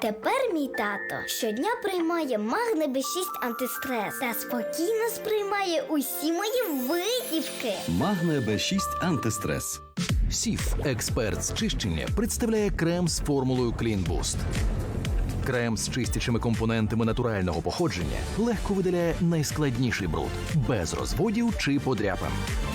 Тепер мій тато щодня приймає магне Б6 антистрес та спокійно сприймає усі мої витівки. Магне Б6 антистрес. Сіф, експерт з чищення, представляє крем з формулою Clean Boost. Крем з чистячими компонентами натурального походження легко видаляє найскладніший бруд без розводів чи подряпин.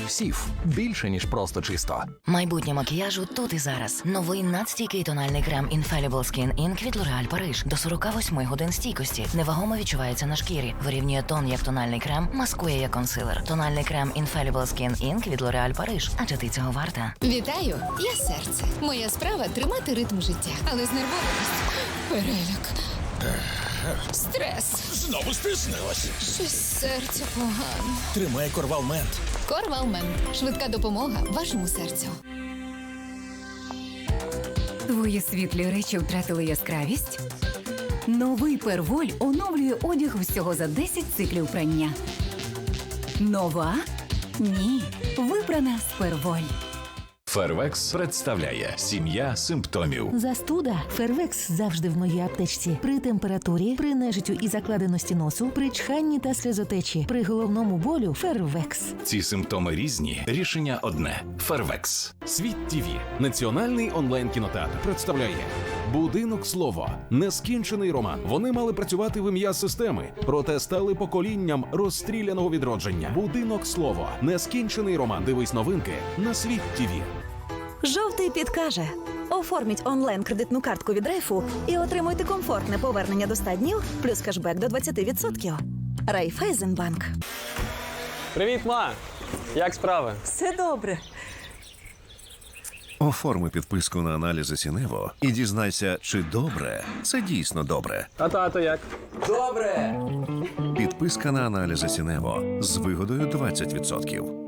Сіф більше ніж просто чисто. Майбутнє макіяжу тут і зараз. Новий надстійкий тональний крем Infallible Skin Ink від L'Oreal Paris до 48 годин стійкості. Невагомо відчувається на шкірі. Вирівнює тон як тональний крем, маскує як консилер. Тональний крем Infallible Skin Ink від L'Oreal Paris. Адже ти цього варта. Вітаю, я серце. Моя справа тримати ритм життя, але знервованість, переляк, стрес. Знову стиснилась. Щось серце погано. Тримай корвалмент. Корвалмен. Швидка допомога вашому серцю. Твої світлі речі втратили яскравість? Новий перволь оновлює одяг всього за 10 циклів прання. Нова? Ні. Вибрана з перволь. Фервекс представляє сім'я симптомів. Застуда Фервекс завжди в моїй аптечці. При температурі, при нежиттю і закладеності носу, при чханні та сльозотечі, при головному болю Фервекс. Ці симптоми різні. Рішення одне: Фервекс. Світ ТВ – національний онлайн кінотеатр представляє Будинок слово нескінчений роман. Вони мали працювати в ім'я системи, проте стали поколінням розстріляного відродження. Будинок слово нескінчений роман. Дивись новинки на світ ТВ. Жовтий підкаже. Оформіть онлайн кредитну картку від Райфу і отримуйте комфортне повернення до 100 днів плюс кешбек до 20%. Райфайзенбанк. Привіт, ма! Як справи? Все добре. Оформи підписку на аналізи Сінево і дізнайся, чи добре це дійсно добре. А тато як? Добре! Підписка на аналізи Сінево з вигодою 20%.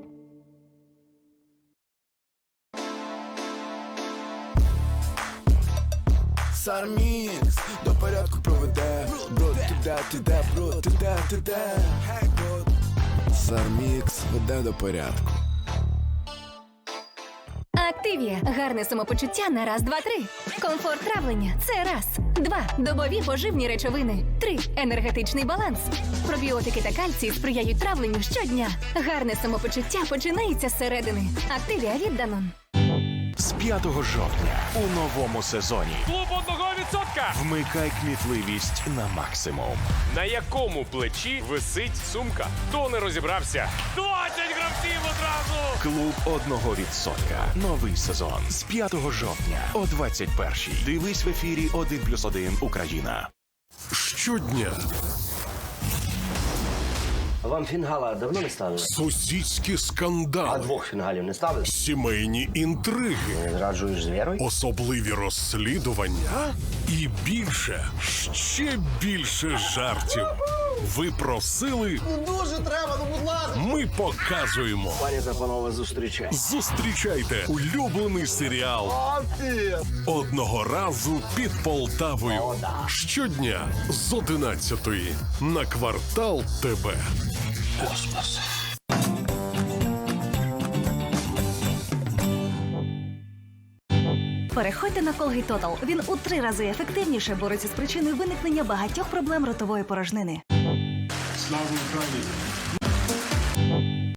Сармікс до порядку проведе. Бро, ти де, ти де, бро, ти де, ти де. Сармікс веде до порядку. Активія. Гарне самопочуття на раз, два, три. Комфорт травлення. Це раз. Два. Добові поживні речовини. Три. Енергетичний баланс. Пробіотики та кальцій сприяють травленню щодня. Гарне самопочуття починається зсередини. Активія від Данон. З 5 жовтня у новому сезоні Клуб одного відсотка! вмикай кмітливість на максимум. На якому плечі висить сумка? Хто не розібрався? 20 гравців одразу! Клуб одного відсотка. Новий сезон з 5 жовтня о 21-й. Дивись в ефірі 1+,1 Україна. Щодня Вам фінгала давно не ставили? сусідські скандали, А двох фінгалів не ставили? сімейні інтриги, Не зраджуєш з вірою? особливі розслідування і більше, ще більше жартів. Ви просили. дуже треба, ну будь ласка. Ми показуємо. Пані та панове, зустрічай. Зустрічайте улюблений серіал одного разу під Полтавою. Щодня з 11 на квартал ТБ. Переходьте на Colgate Total. Він у три рази ефективніше бореться з причиною виникнення багатьох проблем ротової порожнини.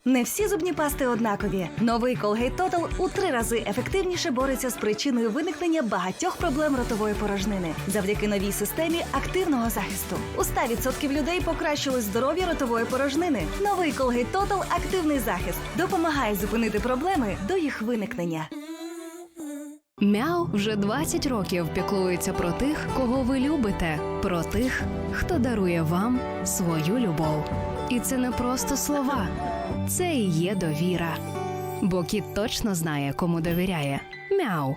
Не всі зубні пасти однакові. Новий Colgate Total у три рази ефективніше бореться з причиною виникнення багатьох проблем ротової порожнини завдяки новій системі активного захисту. У 100% людей покращилось здоров'я ротової порожнини. Новий Colgate Total – активний захист допомагає зупинити проблеми до їх виникнення. Мяу вже 20 років піклується про тих, кого ви любите, про тих, хто дарує вам свою любов. І це не просто слова, це і є довіра. Бо кіт точно знає, кому довіряє. Мяу.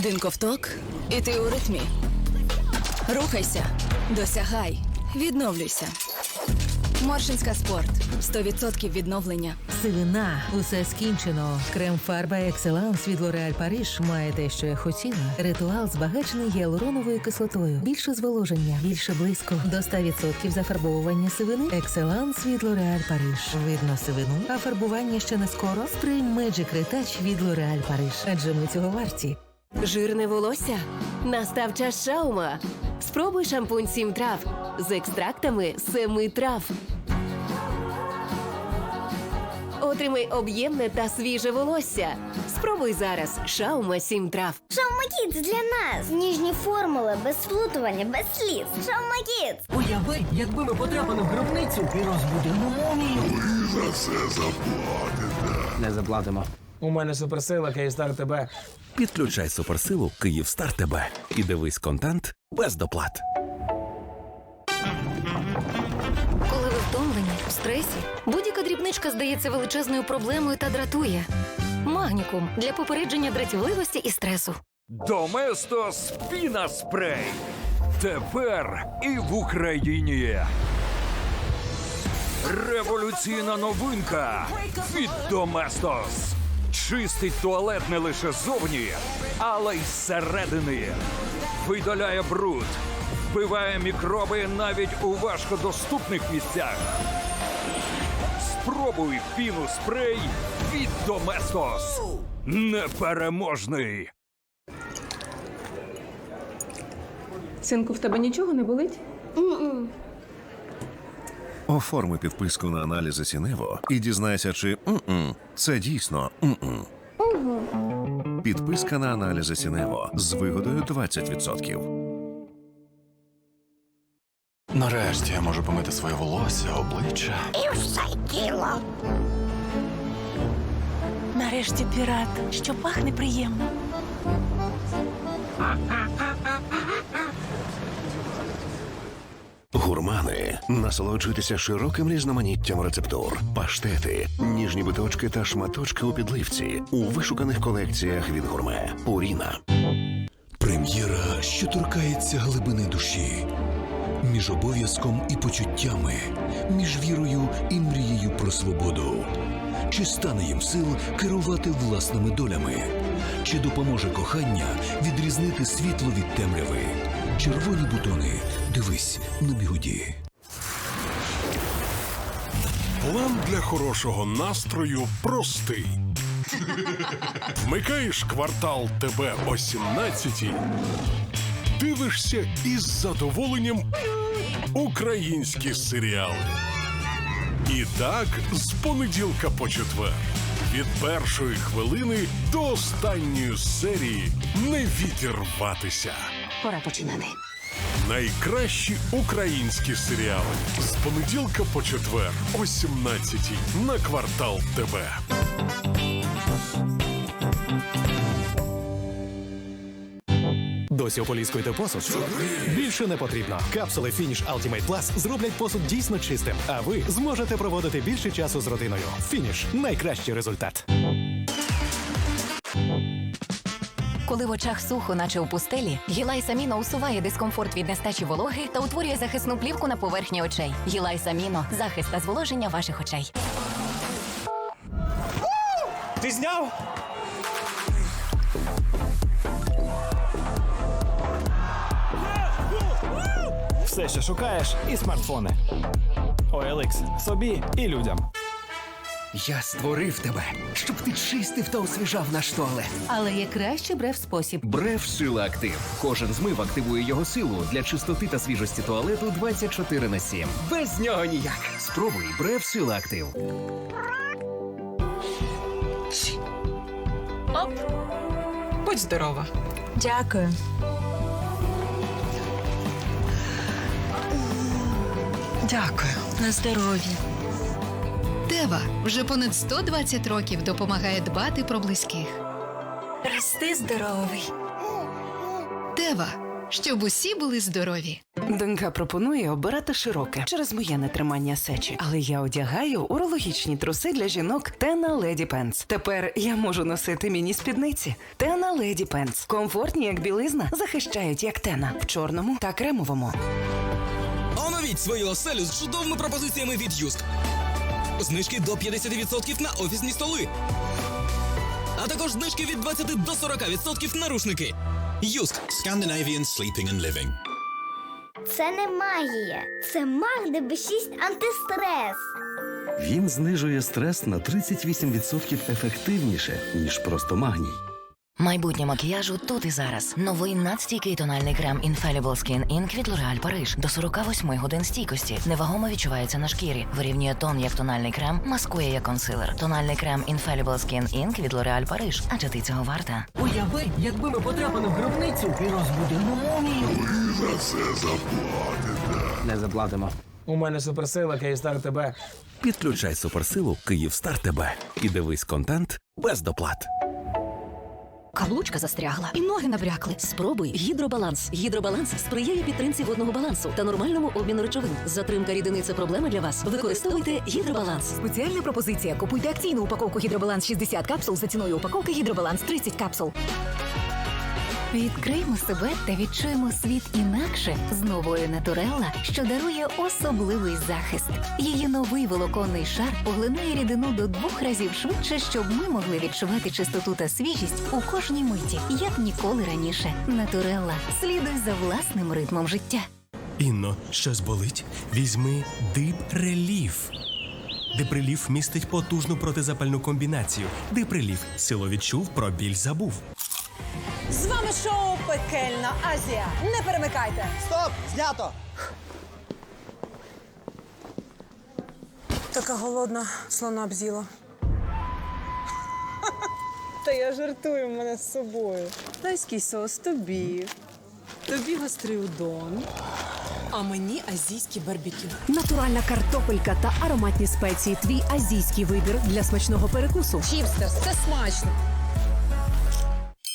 Один ковток, і ти у ритмі. Рухайся, досягай, відновлюйся. Моршинська спорт 100% відновлення. Сивина, усе скінчено. Крем фарба Екселанс від L'Oréal Paris має те, що я хотіла. Ритуал збагачений гіалуроновою кислотою. Більше зволоження, більше блиску. До 100% зафарбовування сивини. Екселанс від L'Oréal Paris. Видно сивину, а фарбування ще не скоро. Спрей Magic Retouch від L'Oréal Paris. Адже ми цього варті. Жирне волосся? Настав час шаума. Спробуй шампунь сім трав з екстрактами семи трав. Отримай об'ємне та свіже волосся. Спробуй зараз шаума сім трав. Шаума Kids для нас. Ніжні формули, без сплутування, без сліз. Шаума Kids. Уяви, якби ми потрапили в гробницю і розбудили мумію. За це заплатите. Не заплатимо. У мене суперсила Київстар ТБ. Підключай суперсилу Київстар ТБ і дивись контент без доплат. Коли ви втомлені, в стресі, будь-яка дрібничка здається величезною проблемою та дратує. Магнікум для попередження дратівливості і стресу. Доместос Піна Спрей. Тепер і в Україні. Революційна новинка від Доместос. Чистить туалет не лише зовні, але й зсередини. Видаляє бруд, вбиває мікроби навіть у важкодоступних місцях. Спробуй піну спрей від Доместос. Непереможний. Синку, в тебе нічого не болить? Оформи підписку на аналізи Сінево і дізнайся, чи м-м, це дійсно м-м. Підписка на аналізи Сінево з вигодою 20%. Нарешті я можу помити своє волосся, обличчя. І все тіло. Нарешті пірат, що пахне приємно. Гурмани насолоджуйтеся широким різноманіттям рецептур, паштети, ніжні биточки та шматочки у підливці у вишуканих колекціях від гурме. Пуріна. Прем'єра, що торкається глибини душі, між обов'язком і почуттями, між вірою і мрією про свободу. Чи стане їм сил керувати власними долями? Чи допоможе кохання відрізнити світло від темряви? Червоні бутони. Дивись на бігуді. План для хорошого настрою простий. Вмикаєш квартал ТБ о 17 Дивишся із задоволенням українські серіали. І так з понеділка по четвер. Від першої хвилини до останньої серії не відірватися. Пора починати. Найкращі українські серіали з понеділка по четвер о 17 на квартал ТБ. Досі ополіскуєте посуд? Більше не потрібно. Капсули Finish Ultimate Plus зроблять посуд дійсно чистим, а ви зможете проводити більше часу з родиною. Фініш найкращий результат. Коли в очах сухо, наче у пустелі, Гілай Саміно усуває дискомфорт від нестачі вологи та утворює захисну плівку на поверхні очей. Гілай Саміно захист та зволоження ваших очей. Ти зняв? Все, що шукаєш, і смартфони. OLX собі і людям. Я створив тебе, щоб ти чистив та освіжав наш туалет. Але є краще брев спосіб. Бреф Сила Актив. Кожен змив активує його силу для чистоти та свіжості туалету 24 на 7. Без нього ніяк. Спробуй Бреф Сила Актив. Оп. Будь здорова. Дякую. Дякую. На здоров'я. Тева вже понад 120 років допомагає дбати про близьких. Рости здоровий. Тева щоб усі були здорові. Донька пропонує обирати широке через моє нетримання сечі, але я одягаю урологічні труси для жінок Тена Леді Пенс. Тепер я можу носити міні спідниці. Тена Леді Пенс. Комфортні, як білизна, захищають як тена в чорному та кремовому. Оновіть свою оселю з чудовими пропозиціями від Юск. Знижки до 50% на офісні столи. А також знижки від 20 до 40% на рушники. Юск Scandinavian Sleeping and Living. Це не магія, це Магне Б6 антистрес. Він знижує стрес на 38% ефективніше, ніж просто магній. Майбутнє макіяжу тут і зараз. Новий надстійкий тональний крем Infallible Skin Ink від L'Oreal Paris. До 48 годин стійкості. Невагомо відчувається на шкірі. Вирівнює тон як тональний крем, маскує як консилер. Тональний крем Infallible Skin Ink від L'Oreal Paris. Адже ти цього варта. Уяви, якби ми потрапили в гробницю і розбудили мумію. Ви за це заплатите. Не заплатимо. У мене суперсила Київстар тебе. Підключай суперсилу Київстар ТБ і дивись контент без доплат. Каблучка застрягла і ноги набрякли. Спробуй гідробаланс. Гідробаланс сприяє підтримці водного балансу та нормальному обміну речовин. Затримка рідини це проблема для вас. Використовуйте гідробаланс. Спеціальна пропозиція. Купуйте акційну упаковку гідробаланс 60 капсул за ціною упаковки гідробаланс 30 капсул. Відкриймо себе та відчуємо світ інакше з новою Натурелла, що дарує особливий захист. Її новий волоконний шар поглинає рідину до двох разів швидше, щоб ми могли відчувати чистоту та свіжість у кожній миті, як ніколи раніше. Натурелла слідуй за власним ритмом життя. Інно, щось болить? Візьми Дип Реліф. Містить потужну протизапальну комбінацію. Диприліф сило відчув, про біль забув. З вами шоу Пекельна Азія. Не перемикайте. Стоп! Знято! Така голодна, слона бзіла. Та я жартую в мене з собою. Тайський сос тобі. Тобі гострий удон. А мені азійський барбекю. Натуральна картопелька та ароматні спеції. Твій азійський вибір для смачного перекусу. Чіпстерс, це смачно.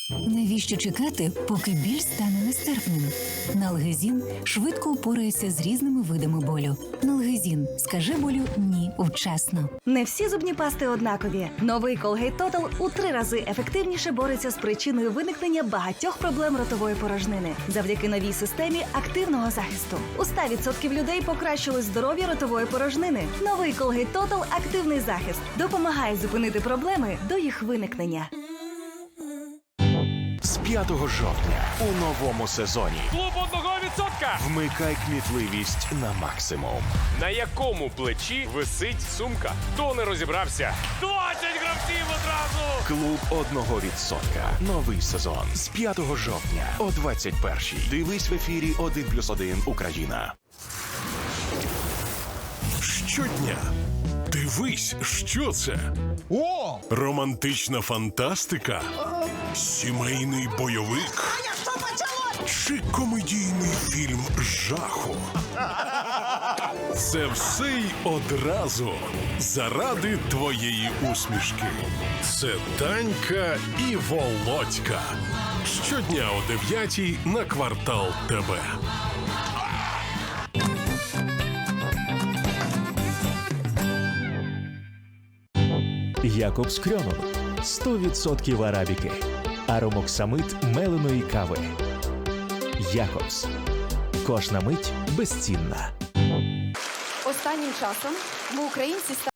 Навіщо чекати, поки біль стане нестерпним? Налгезін швидко упорається з різними видами болю. Налгезін скаже болю ні вчасно. Не всі зубні пасти однакові. Новий Colgate Total у три рази ефективніше бореться з причиною виникнення багатьох проблем ротової порожнини завдяки новій системі активного захисту. У 100% людей покращилось здоров'я ротової порожнини. Новий Colgate Total – активний захист допомагає зупинити проблеми до їх виникнення. З 5 жовтня у новому сезоні Клуб одного відсотка. вмикай кмітливість на максимум. На якому плечі висить сумка? Хто не розібрався? 20 гравців одразу. Клуб одного відсотка. Новий сезон з 5 жовтня о 21-й. Дивись в ефірі 1+,1 Україна. Щодня. Дивись, що це? О! Романтична фантастика? Сімейний бойовик? Чи комедійний фільм жаху? Це все й одразу заради твоєї усмішки. Це Танька і Володька. Щодня о 9 на квартал ТБ. Якобс Крьонон 100% арабіки. Аромоксамит меленої кави. Якобс. Кожна мить безцінна. Останнім часом ми українці